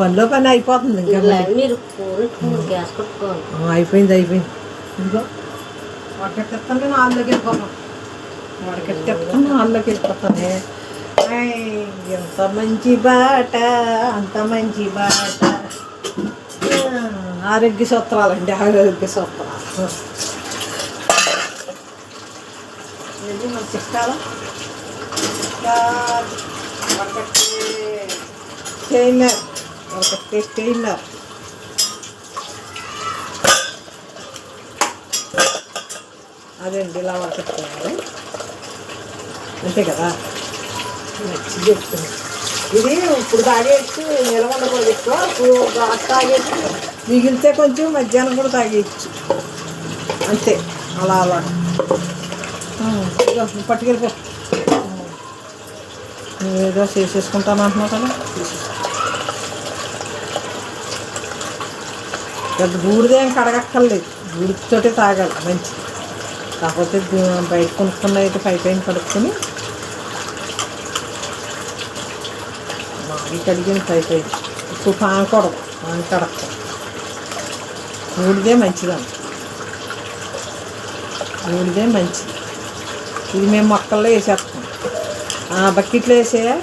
పనిలో పని అయిపోతుంది ఇంకా మీరు. గ్యాస్ కొట్టుకోవాలి. అయిపోయింది అయిపోయింది. ఇదిగో వడకెత్తాను నేను ఆల్లోకి వెళ్ళిపోతాను వడకెత్తాను ఆల్లోకి వెళ్ళిపోతాను. ఆయ్, ఎంత మంచి బాట అంత మంచి బాట. ఆరోగ్య సూత్రాలండి ఆరోగ్య సూత్రాలు. మన చిక్కాల వడకట్టే స్టెయినర్ వడకట్టే స్టెయినర్ అదండి ఇలా వడకట్టుకోవాలి అంతే కదా? నచ్చి చెప్తుంది. ఇది ఇప్పుడు తాగేయచ్చు నిలవ ఉండకూడదు ఎక్కువ ఇప్పుడు తాగేసి మిగిలితే కొంచెం మధ్యాహ్నం కూడా తాగేయచ్చు. అంతే. అలా అలా. పట్టుకెళ్ళిపో. ఏదో చేసేసుకుంటాను అంటున్నావు కదా? తీసేసుకో. పెద్ద బూడిదేం కడగక్కర్లేదు. బూడితోటే తాగాలి మంచిది. కాకపోతే బయట కొనుక్కున్న అయితే పై పైన కడుక్కొని మాది కడిగిన పై పైన. ఇప్పుడు పానకూడదు పాన కడక్క బూడిదే మంచిదండి బూడిదే మంచిది. ఇది మేము మొక్కల్లో వేసేస్తాం. బకెట్లో వేసేయా?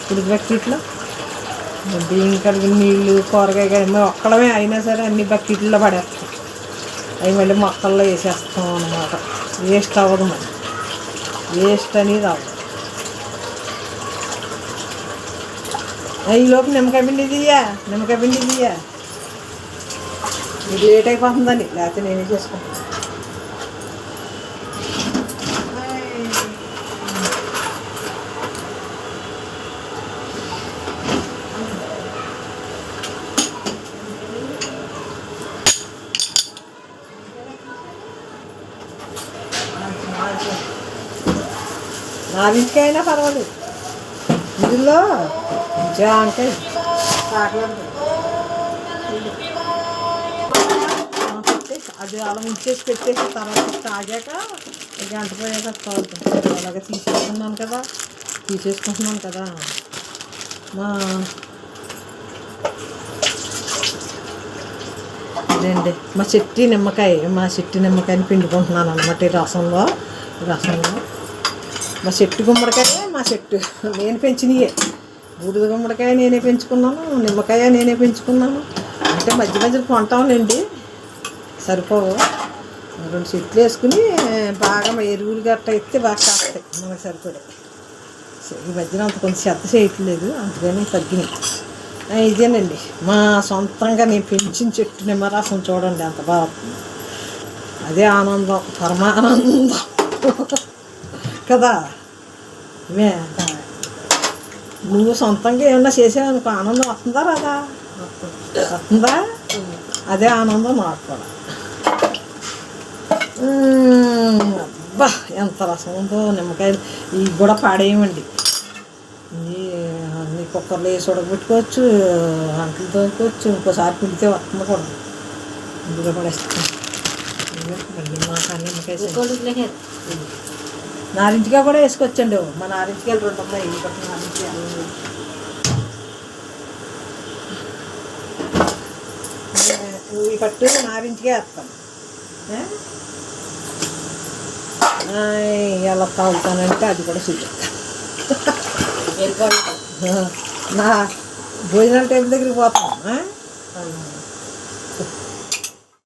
ఇప్పుడు బకెట్లో? బియ్యం కడిగిన నీళ్ళు కూరగాయ ఒక్కడమే అయినా సరే అన్ని బకెట్లో పడేస్తాం. అవి మళ్ళీ మొక్కల్లో వేసేస్తాం అన్నమాట. వేస్ట్ అవ్వదు మనం వేస్ట్ అనేది అవ్వదు. ఈలోపు లోపు నిమ్మకాయ పిండి తీయా? నిమ్మకాయ పిండి తీయా? ఇది లేట్ అయిపోతుందని లేకపోతే నేనే చేసుకుంటాను. నారింటికాయ అయినా పర్వాలేదు. ఇందులో జాంకాయ అంటే అది అలా ఉంచేసి పెట్టేసి తర్వాత తాగాక గంట పోయాక తాగుతాం అలాగే తీసేసుకున్నాను కదా. తీసేసుకుంటున్నాను కదా. మా అదండి మా చెట్టి నిమ్మకాయ మా చెట్టి నిమ్మకాయని పిండుకుంటున్నాను అనమాట ఈ రసంలో రసంలో. మా చెట్టు గుమ్మడికాయ మా చెట్టు నేను పెంచినయే. బూడిద గుమ్మడికాయ నేనే పెంచుకున్నాను నిమ్మకాయ నేనే పెంచుకున్నాను. అంటే మధ్య మధ్యలో కొంటాంలేండి సరిపోవు. రెండు చెట్లు వేసుకుని బాగా ఎరువులు గట్ట ఎత్తే బాగా కాస్తాయి. మనకు సరిపడే. ఈ మధ్యన అంత కొంచెం శ్రద్ధ చేయట్లేదు అందుకని తగ్గినాయి. ఇదేనండి. మా సొంతంగా నేను పెంచిన చెట్టు నిమ్మరసం చూడండి అంత బాగా అదే ఆనందం పరమానందం. కదా? ఇవే నువ్వు సొంతంగా ఏమన్నా చేసావనుకో ఆనందం వస్తుందా రాదా? వస్తుందా? అదే ఆనందం నాకు కూడా. అబ్బా ఎంత రసం ఉందో నిమ్మకాయలు. ఇవి కూడా పాడేయమండి. అన్ని కుక్కర్లో వేసి ఉడకబెట్టుకోవచ్చు అంటలు తోడుకోవచ్చు ఇంకోసారి పిండితే వస్తుంది కూడా. ఇందులో పడేస్తాను మళ్ళీ మా కానీ నిమ్మకాయ నారింటిగా కూడా వేసుకోవచ్చండి మా నారింటికాయలు రెండు ఉన్నాయి. నారింటికాయలు నువ్వు ఈ పట్టు నారింటికే వేస్తాను ఎలా తాగుతానంటే అది కూడా చూపిస్తాను. నా భోజనాల టైం దగ్గరికి పోతాం. ఆ?